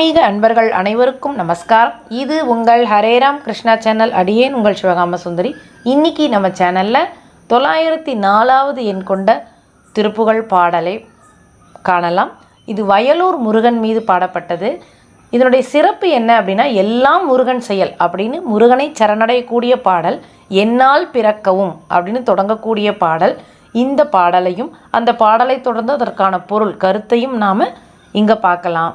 ஆன்மீக அன்பர்கள் அனைவருக்கும் நமஸ்காரம். இது உங்கள் ஹரேராம் கிருஷ்ணா சேனல் அடியேன் உங்கள் சிவகாம சுந்தரி. இன்னைக்கு நம்ம சேனலில் தொள்ளாயிரத்தி நாலாவது எண் கொண்ட திருப்புகழ் பாடலை காணலாம். இது வயலூர் முருகன் மீது பாடப்பட்டது. இதனுடைய சிறப்பு என்ன அப்படின்னா எல்லாம் முருகன் செயல் அப்படின்னு முருகனை சரணடையக்கூடிய பாடல் என்னால் பிறக்கவும் அப்படின்னு தொடங்கக்கூடிய பாடல். இந்த பாடலையும் அந்த பாடலை தொடர்ந்து அதற்கான பொருள் கருத்தையும் நாம் இங்கே பார்க்கலாம்.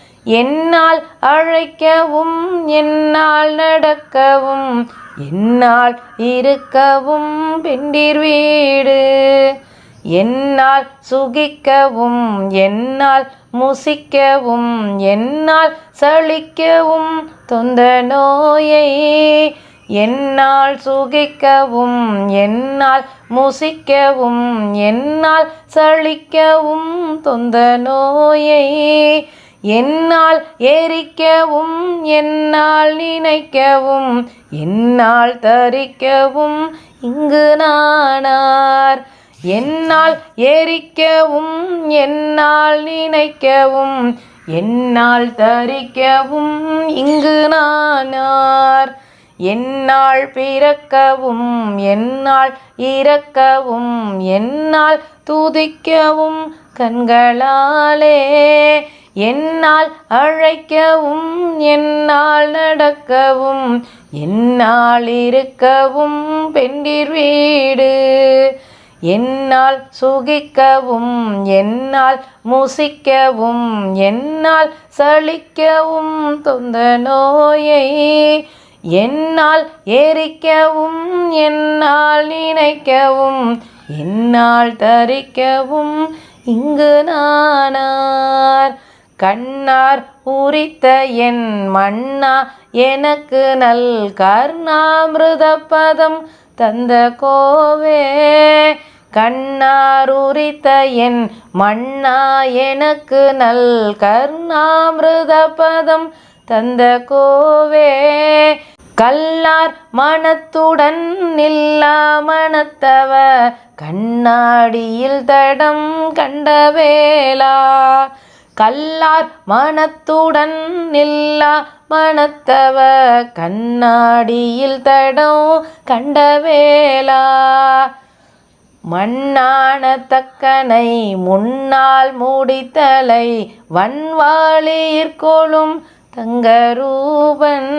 என்னால் அழைக்கவும் என்னால் நடக்கவும் என்னால் இருக்கவும் பெண்டிர் வீடு. என்னால் சுகிக்கவும் என்னால் முசிக்கவும் என்னால் சளிக்கவும் தொந்த நோயை. என்னால் சுகிக்கவும் என்னால் முசிக்கவும் என்னால் சளிக்கவும் தொந்த நோயை. என்னால் எரிக்கவும் என்னால் நினைக்கவும் என்னால் தரிக்கவும் இங்கு நானார். என்னால் எரிக்கவும் என்னால் நினைக்கவும் என்னால் தரிக்கவும் இங்கு நானார். என்னால் பிறக்கவும் என்னால் இறக்கவும் என்னால் துதிக்கவும் கண்களாலே. என்னால் அழைக்கவும் என்னால் நடக்கவும் என்னால் இருக்கவும் பெண்டிர் வீடு. என்னால் சுகிக்கவும் என்னால் முசிக்கவும் என்னால் சலிக்கவும் தொந்த நோயை. என்னால் எரிக்கவும் என்னால் நினைக்கவும் என்னால் தரிக்கவும் இங்கு நானார். கண்ணார் உரித்த என் மன்னா எனக்கு நல் கர்ணாமிருத பதம் தந்த கோவே. கண்ணார் உரித்த என் மன்னா எனக்கு நல் கர்ணாமிருத பதம் தந்த கோவே. கல்லார் மனத்துடன் நில்லா மனத்தவ கண்ணாடியில் தடம் கண்டவேலா கல்லார் மனத்துடன் நில்லா மனத்தவ கண்ணாடியில் தடம் கண்டவேலா மண்ணான தக்கனை முன்னால் மூடித்தலை வன்வாளியிற்கோளும் தங்கரூபன்.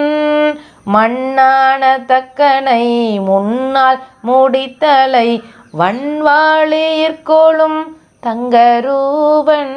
மண்ணான தக்கனை முன்னால் மூடித்தலை வன்வாளியிற்கோளும் தங்கரூபன்.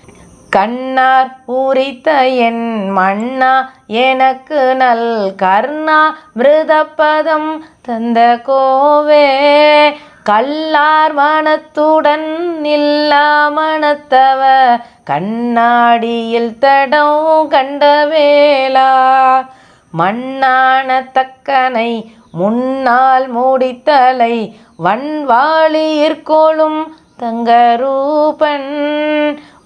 கண்ணார் பூரித்த என் மண்ணா எனக்கு நல் கர்ணா மிருதப்பதம் தந்த கோவே. கல்லார் மனத்துடன் நில்லா மனத்தவ கண்ணாடியில் தடம் கண்டவேலா மண்ணான தக்கனை முன்னால் மூடித்தலை வன்வாளியிற்கோளும் தங்கரூபன்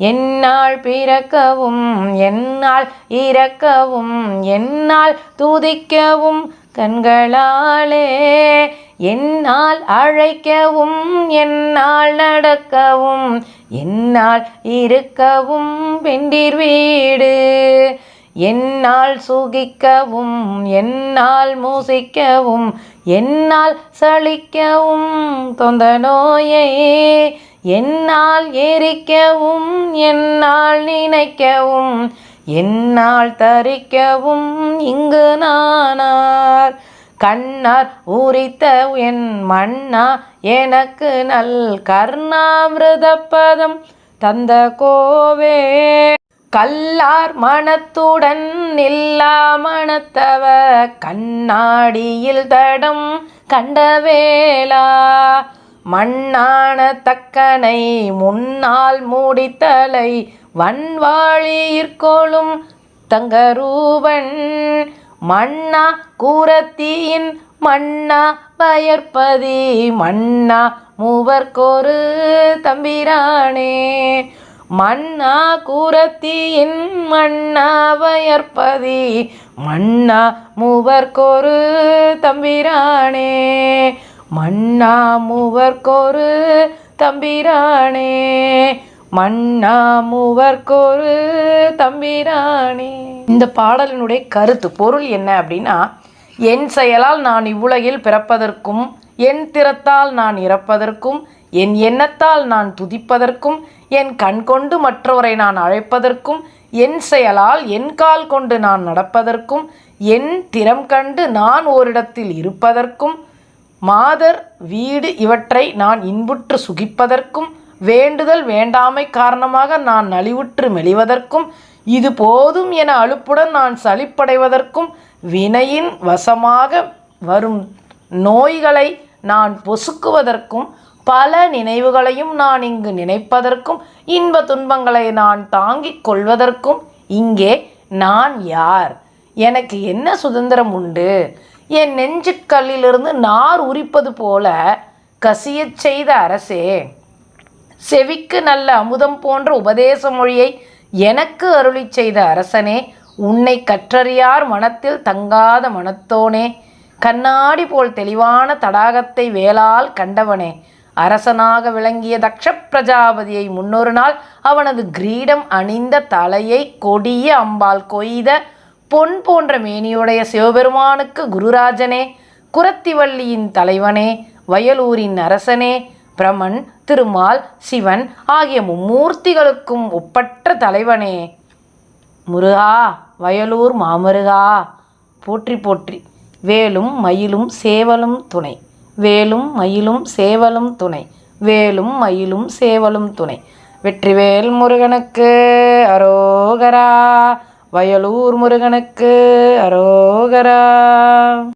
என்னால் பிறக்கவும் என்னால் இறக்கவும் என்னால் துதிக்கவும் கண்களாலே என்னால் அழைக்கவும் என்னால் நடக்கவும் என்னால் இருக்கவும் பெண்டிர் வீடு என்னால் சுகிக்கவும் என்னால் மூசிக்கவும் என்னால் சளிக்கவும் தொந்த நோயை என்னால் எரிக்கவும் என்னால் நினைக்கவும் என்னால் தரிக்கவும் இங்கு நானார். கண்ணார் உரித்த என் மன்னா எனக்கு நல் கர்ணாமிருதப்பதம் தந்த கோவே. கல்லார் மனத்துடன் நில்லா மனத்தவ கண்ணாடியில் தடம் கண்டவேலா மண்ணான தக்கனை முன்னால் மூடித்தலை வன்வாழியிற்கோளும் தங்கரூபன். மண்ணா கூரத்தியின் மண்ணா பயற்பதி மண்ணா மூவர்க்கொரு தம்பிரானே. மண்ணா கூரத்தியின் மண்ணா பயற்பதி மண்ணா மூவர்க்கொரு தம்பிரானே. மண்ணா மூவர்க்கொரு தம்பிரானே மண்ணா மூவர்க்கொரு தம்பிரானே. இந்த பாடலினுடைய கருத்து பொருள் என்ன அப்படின்னா என் செயலால் நான் இவ்வுலகில் பிறப்பதற்கும் என் திறத்தால் நான் இறப்பதற்கும் என் எண்ணத்தால் நான் துதிப்பதற்கும் என் கண் கொண்டு மற்றவரை நான் அழைப்பதற்கும் என் செயலால் என் கால் கொண்டு நான் நடப்பதற்கும் என் திறம் கண்டு நான் ஓரிடத்தில் இருப்பதற்கும் மாதர் வீடு இவற்றை நான் இன்புற்று சுகிப்பதற்கும் வேண்டுதல் வேண்டாமை காரணமாக நான் நலிவுற்று மெலிவதற்கும் இது போதும் என அழுப்புடன் நான் சலிப்படைவதற்கும் வினையின் வசமாக வரும் நோய்களை நான் பொசுக்குவதற்கும் பல நினைவுகளையும் நான் இங்கு நினைப்பதற்கும் இன்ப துன்பங்களை நான் தாங்கிக் கொள்வதற்கும் இங்கே நான் யார்? எனக்கு என்ன சுதந்திரம் உண்டு? என் நெஞ்சுக்கல்லிலிருந்து நார் உரிப்பது போல கசியச் செய்த அரசே செவிக்கு நல்ல அமுதம் போன்ற உபதேச மொழியை எனக்கு அருளிச் செய்த அரசனே உன்னை கற்றறியார் மனத்தில் தங்காத மனத்தோனே கண்ணாடி போல் தெளிவான தடாகத்தை வேளால் கண்டவனே அரசனாக விளங்கிய தக்ஷ பிரஜாபதியை முன்னொரு நாள் அவனது கிரீடம் அணிந்த தலையை கொடிய அம்பால் கொய்த பொன் போன்ற மேனியுடைய சிவபெருமானுக்கு குருராஜனே குரத்திவள்ளியின் தலைவனே வயலூரின் அரசனே பிரமன் திருமால் சிவன் ஆகிய மும்மூர்த்திகளுக்கும் ஒப்பற்ற தலைவனே. முருகா வயலூர் மாமருகா போற்றி போற்றி. வேலும் மயிலும் சேவலும் துணை. வேலும் மயிலும் சேவலும் துணை. வேலும் மயிலும் சேவலும் துணை. வெற்றிவேல் முருகனுக்கு அரோகரா. வயலூர் முருகனுக்கு அரோகரா.